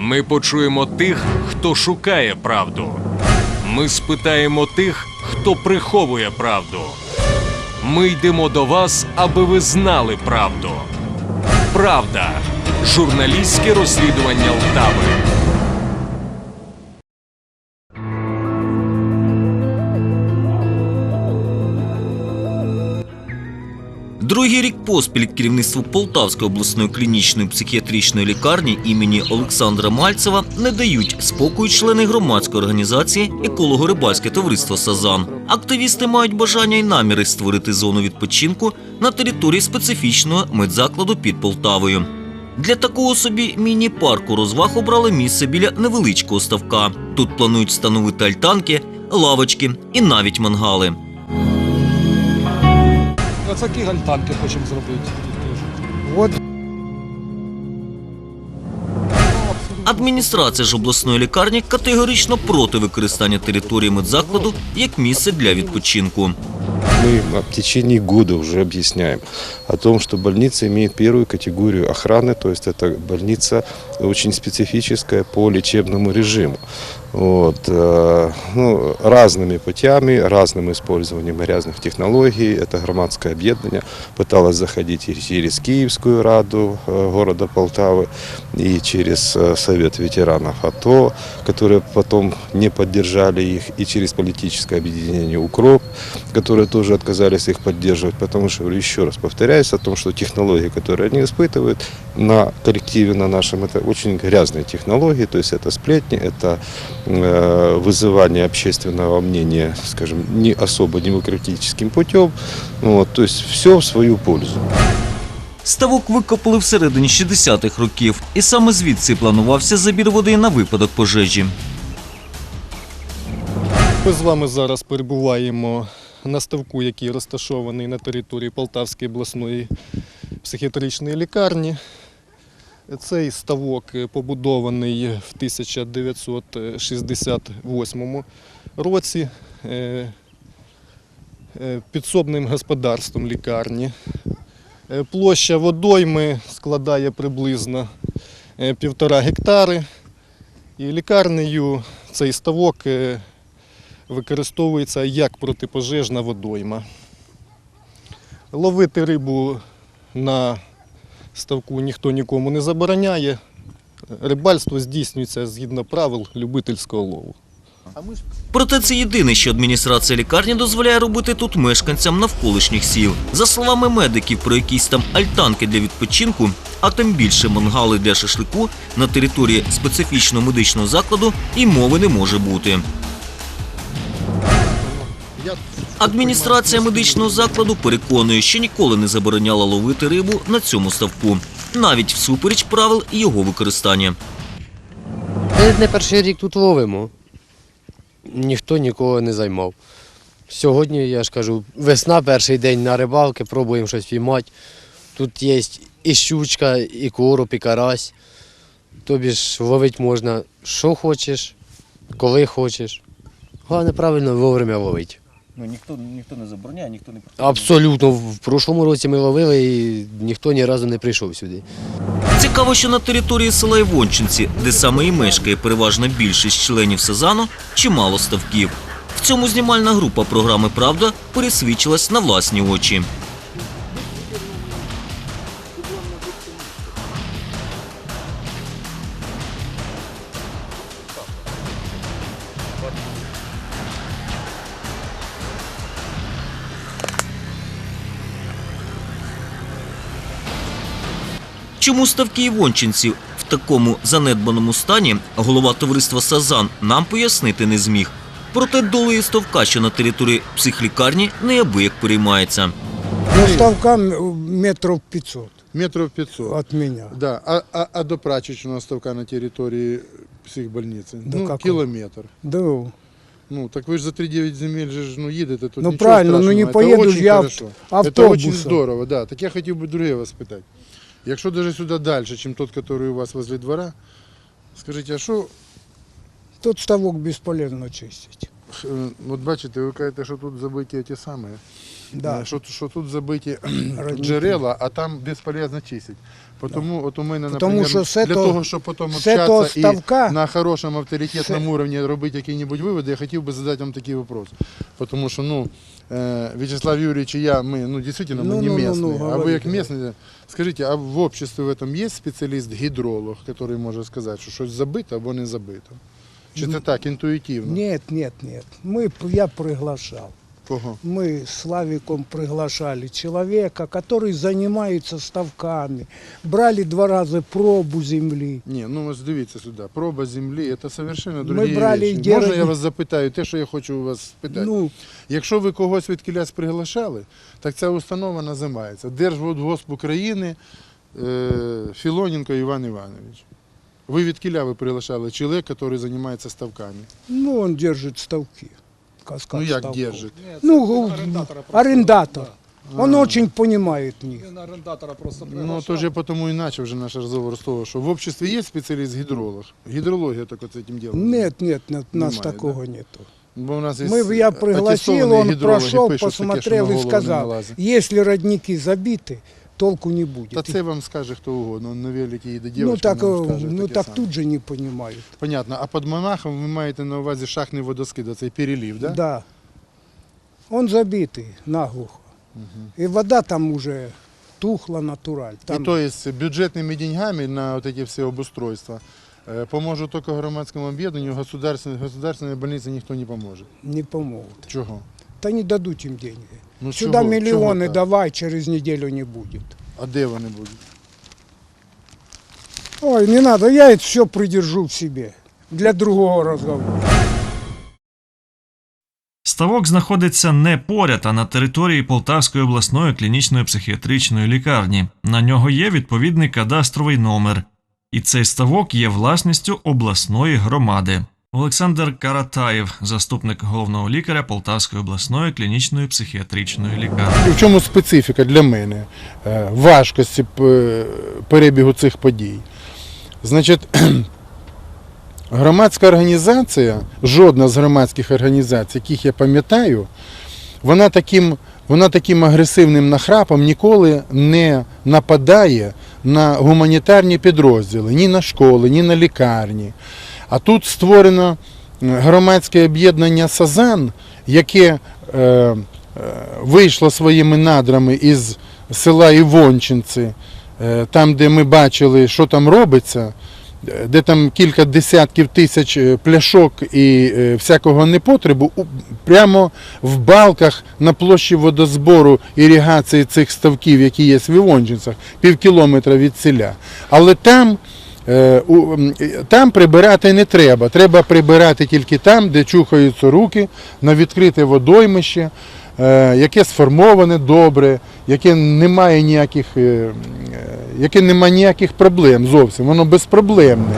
Ми почуємо тих, хто шукає правду. Ми спитаємо тих, хто приховує правду. Ми йдемо до вас, аби ви знали правду. Правда. Журналістське розслідування Лтави. Другий рік поспіль керівництво Полтавської обласної клінічної психіатричної лікарні імені Олександра Мальцева не дають спокою члени громадської організації Еколого-рибальське товариство Сазан. Активісти мають бажання і наміри створити зону відпочинку на території специфічного медзакладу під Полтавою. Для такого собі міні-парку розваг обрали місце біля невеличкого ставка. Тут планують встановити альтанки, лавочки і навіть мангали. Оце гальтанки хочемо зробити. От Адміністрація ж обласної лікарні категорично проти використання території медзакладу як місце для відпочинку. Мы в течение года уже объясняем о том, что больница имеет первую категорию охраны, то есть это больница очень специфическая по лечебному режиму. Вот, э, ну, разными путями, разным использованием разных технологий. Это громадское объединение пыталось заходить и через Киевскую Раду э, города Полтавы, и через э, Совет ветеранов АТО, которые потом не поддержали их, и через политическое объединение «Укроп», которые тоже отказались их поддерживать, потому что, говорю, еще раз повторяюсь, о том, что технологии, которые они испытывают на коллективе на нашем, это очень грязные технологии, то есть это сплетни, это э, вызывание общественного мнения, скажем, не особо демократическим путем, вот, то есть все в свою пользу. Ставок викопали всередині 60-х років, і саме звідси планувався забір води на випадок пожежі. Ми з вами зараз перебуваємо на ставку, який розташований на території Полтавської обласної психіатричної лікарні. Цей ставок е, побудований в 1968 році е, е, підсобним господарством лікарні. Площа водойми складає приблизно півтора гектари. І лікарнею цей ставок використовується як протипожежна водойма. Ловити рибу на ставку ніхто нікому не забороняє. Рибальство здійснюється згідно правил любительського лову. Проте це єдине, що адміністрація лікарні дозволяє робити тут мешканцям навколишніх сіл. За словами медиків, про якісь там альтанки для відпочинку, а тим більше мангали для шашлику на території специфічного медичного закладу і мови не може бути. Адміністрація медичного закладу переконує, що ніколи не забороняла ловити рибу на цьому ставку, навіть всупереч правил його використання. не перший рік тут ловимо. Ніхто нікого не займав. Сьогодні, я ж кажу, весна, перший день на рибалки, пробуємо щось піймати. Тут є і щучка, і короб, і карась. Тобі ж ловити можна, що хочеш, коли хочеш. Головне правильно вовремя ловити. Ну ніхто ніхто не забороняє, ніхто не Абсолютно. В прошлому році ми ловили і ніхто ні разу не прийшов сюди. Цікаво, що на території села Івончинці, де саме і мешкає переважна більшість членів Сезану, чимало ставків. В цьому знімальна група програми Правда пересвідчилась на власні очі. Чому ставки івончинців в такому занедбаному стані голова товариства Сазан нам пояснити не зміг. Проте долею ставка, що на території психлікарні, неабияк переймається. Ну, ставка м- метров 500 Метров 500. от меня. Да. А, а, а до прачечного ставка на территории психбольницы? До ну, какого? километр. Да. Ну, так ви ж за 3-9 земель же ж, ну, їдете, тут Ну, нічого правильно, ну, не страшного. поїду Это ж очень я хорошо. Это автобусом. очень здорово, да. Так я хотів би друге вас питати. Якщо даже сюди далі, ніж тот, який у вас возле двора, скажіть, а що, Тут ставок безполезно чистить. Е, От бачите, ви кажете, що тут забиті ті самі. Да. Що, що тут забиті Родники. джерела, а там безполезно чистити. Тому от у мене, Потому наприклад, що з для этого- того, щоб потім з этого общатися ставка- і на хорошому авторитетному уровні робити які-небудь виводи, я хотів би задати вам такий вопрос. Тому що, ну, е, Вячеслав Юрьевич і я, ми, ну, дійсно, ми Ну, не ну, ну, местные. ну, а ви говорите, як местные, скажіть, а в обществе в этом є спеціаліст-гідролог, який може сказати, що щось забито або не забито? Чи це так, інтуїтивно? Нет, нет, нет. Мы, я приглашал. Кого? Мы с Славиком приглашали человека, который занимается ставками. Брали два раза пробу земли. Ні, ну ось дивіться сюди. Проба землі це совершенно Ми другі брали речі. деревні- Можна я вас запитаю, те, що я хочу у вас спитати? Ну, Якщо ви когось від кіляс приглашали, так ця установа називається Держводгосп України е, Філоненко Іван Іванович. Ви від кіля ви приглашали чоловік, який займається ставками. ну, он держит ставки. Каскад ну як ставков. держить? Ну, арендатор. Он очень понимает в них. Ну, то ж я потому і начав вже наш розговор з того, що в обществі є спеціаліст-гідролог. Гідрологія тільки цим ділом. Нет, нет, нет, нас Немає, такого нету. Бо у нас є Мы, я пригласил, аттестовані он гідрологи, прошел, пишуть таке, що на посмотрел и голову не сказал, налазить. если родники забиты, толку не будет. Та це вам скаже хто угодно, на великі і до ну дівчинки так, вам э, скаже ну таке так саме. тут же не понимают. Понятно. А під монахом ви маєте на увазі шахтний водоскид, цей перелив, да? Да. Он забитый наглухо. И вода там уже тухла натураль. Там І то есть бюджетними деньгами на вот эти все обустройства э, поможет только громадскому объединению, государственной, государственной больнице никто не поможет. не помогут. Чого? Да не дадут им деньги. Ну, Сюда чого? миллионы Чого так? давай, через неделю не будет. А де вони будуть? Ой, не надо, я это все придержу в себе. Для другого разговора. Ставок знаходиться не поряд, а на території Полтавської обласної клінічної психіатричної лікарні. На нього є відповідний кадастровий номер. І цей ставок є власністю обласної громади. Олександр Каратаєв, заступник головного лікаря Полтавської обласної клінічної психіатричної лікарні. В чому специфіка для мене е, важкості перебігу цих подій? Значить, громадська організація, жодна з громадських організацій, яких я пам'ятаю, вона таким, вона таким агресивним нахрапом ніколи не нападає на гуманітарні підрозділи, ні на школи, ні на лікарні. А тут створено е, громадське об'єднання Сазан, яке е, е, вийшло своїми надрами із села Івончинці, там, де ми бачили, що там робиться, де там кілька десятків тисяч пляшок і всякого непотребу, прямо в балках на площі водозбору іригації цих ставків, які є в Івончинцях, пів кілометра від селя. Але там Там прибирати не треба. Треба прибирати тільки там, де чухаються руки, на відкрите водоймище, е, яке сформоване добре, яке не має ніяких, е, е, яке не має ніяких проблем зовсім. Воно безпроблемне.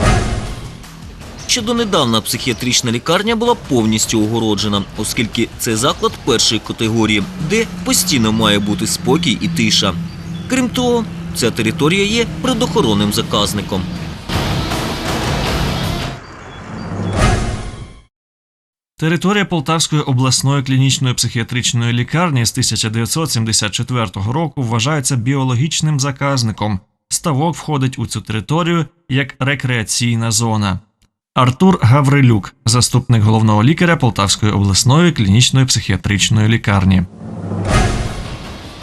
Ще донедавна психіатрична лікарня була повністю огороджена, оскільки це заклад першої категорії, де постійно має бути спокій і тиша. Крім того, ця територія є предохоронним заказником. Територія Полтавської обласної клінічної психіатричної лікарні з 1974 року вважається біологічним заказником. Ставок входить у цю територію як рекреаційна зона. Артур Гаврилюк, заступник головного лікаря Полтавської обласної клінічної психіатричної лікарні.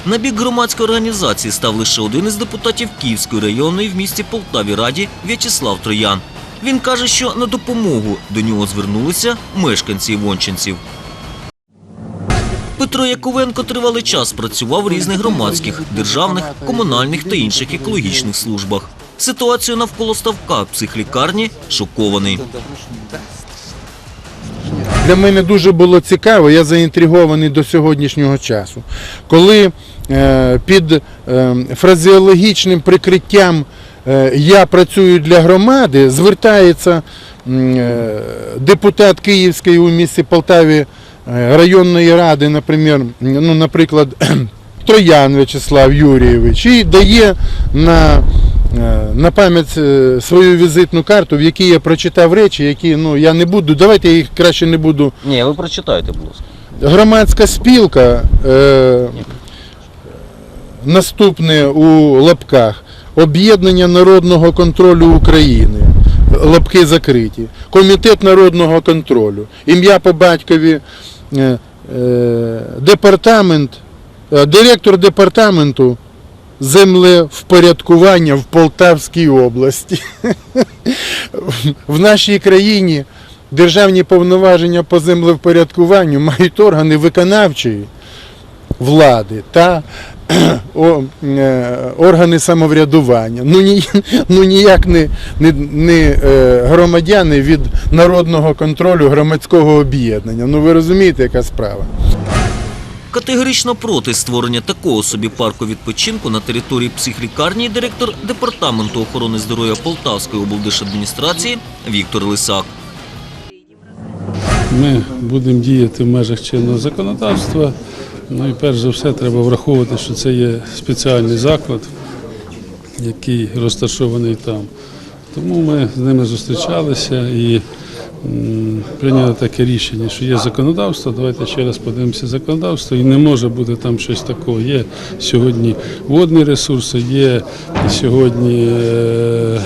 На бік громадської організації став лише один із депутатів Київської районної в місті Полтаві Раді В'ячеслав Троян. Він каже, що на допомогу до нього звернулися мешканці Івончинців. Петро Яковенко тривалий час працював в різних громадських, державних, комунальних та інших екологічних службах. Ситуацію навколо ставка психлікарні шокований. Для мене дуже було цікаво, я заінтригований до сьогоднішнього часу. Коли е, під е, фразеологічним прикриттям я працюю для громади, звертається е, депутат Київської у місті Полтаві е, районної ради, наприклад, ну, наприклад, Троян В'ячеслав Юрійович, і дає на е, на пам'ять е, свою візитну карту, в якій я прочитав речі, які ну я не буду. Давайте я їх краще не буду. Ні, ви прочитайте, будь ласка. Громадська спілка. Е, наступне у лапках. Об'єднання народного контролю України. Лапки закриті. Комітет народного контролю. Ім'я по батькові. Е, е, департамент, е, директор департаменту землевпорядкування в Полтавській області. В нашій країні державні повноваження по землевпорядкуванню мають органи виконавчої влади та о, е, органи самоврядування. Ну, ні, ну ніяк не, не, не е, громадяни від народного контролю громадського об'єднання. Ну ви розумієте, яка справа? Категорично проти створення такого собі парку відпочинку на території психлікарні директор департаменту охорони здоров'я Полтавської облдержадміністрації Віктор Лисак. Ми будемо діяти в межах чинного законодавства. Ну і перш за все треба враховувати, що це є спеціальний заклад, який розташований там. Тому ми з ними зустрічалися і прийняли таке рішення, що є законодавство. Давайте ще раз подивимося законодавство. І не може бути там щось такого. Є сьогодні водні ресурси, є сьогодні. Е,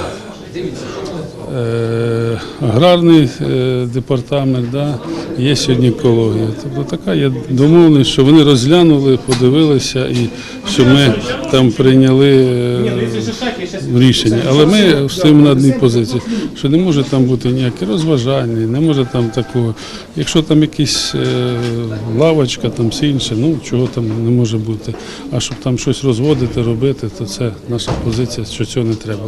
е, аграрний е, департамент, да, є сьогодні екологія. Тобто така є домовленість, що вони розглянули, подивилися і що ми там прийняли е, рішення. Але ми стоїмо на одній позиції, що не може там бути ніякі розважальні, не може там такого. Якщо там якісь е, лавочка, там все інше, ну чого там не може бути. А щоб там щось розводити, робити, то це наша позиція, що цього не треба.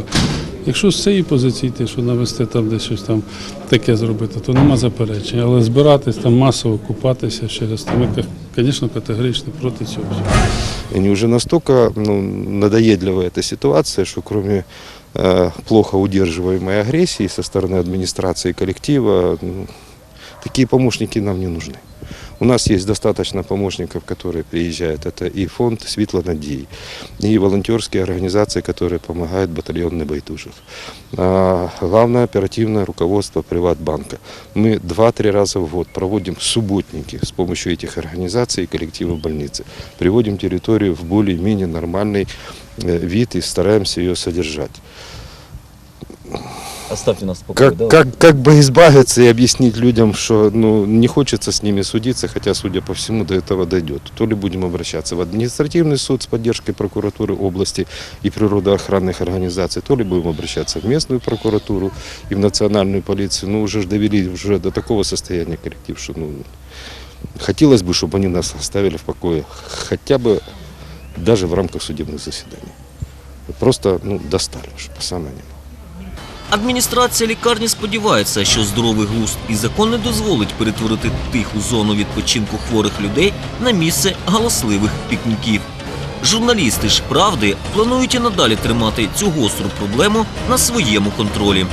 Якщо з цієї позиції йти, що навести там десь щось там таке зробити, то нема заперечень. Але збиратись там масово купатися ще раз, то ми, звісно, категорично проти цього. Они уже настолько ну, надоедливая эта ситуация, что кроме э, плохо удерживаемой агрессии со стороны администрации и коллектива, ну, такие помощники нам не нужны. У нас есть достаточно помощников, которые приезжают. Это и фонд «Светло надеи», и волонтерские организации, которые помогают батальонный Байтужев. А главное оперативное руководство Приватбанка. Мы два-три раза в год проводим субботники с помощью этих организаций и коллективов больницы. Приводим территорию в более-менее нормальный э, вид и стараемся ее содержать. Оставьте нас в покое, Как, как, как бы избавиться и объяснить людям, что ну, не хочется с ними судиться, хотя, судя по всему, до этого дойдет. То ли будем обращаться в административный суд с поддержкой прокуратуры области и природоохранных организаций, то ли будем обращаться в местную прокуратуру и в национальную полицию. Ну, уже ж довели уже до такого состояния коллектив, что ну, хотелось бы, чтобы они нас оставили в покое, хотя бы даже в рамках судебных заседаний. Просто ну, достали уже, по самое не Адміністрація лікарні сподівається, що здоровий глузд і закон не дозволить перетворити тиху зону відпочинку хворих людей на місце галасливих пікніків. Журналісти ж правди планують і надалі тримати цю гостру проблему на своєму контролі.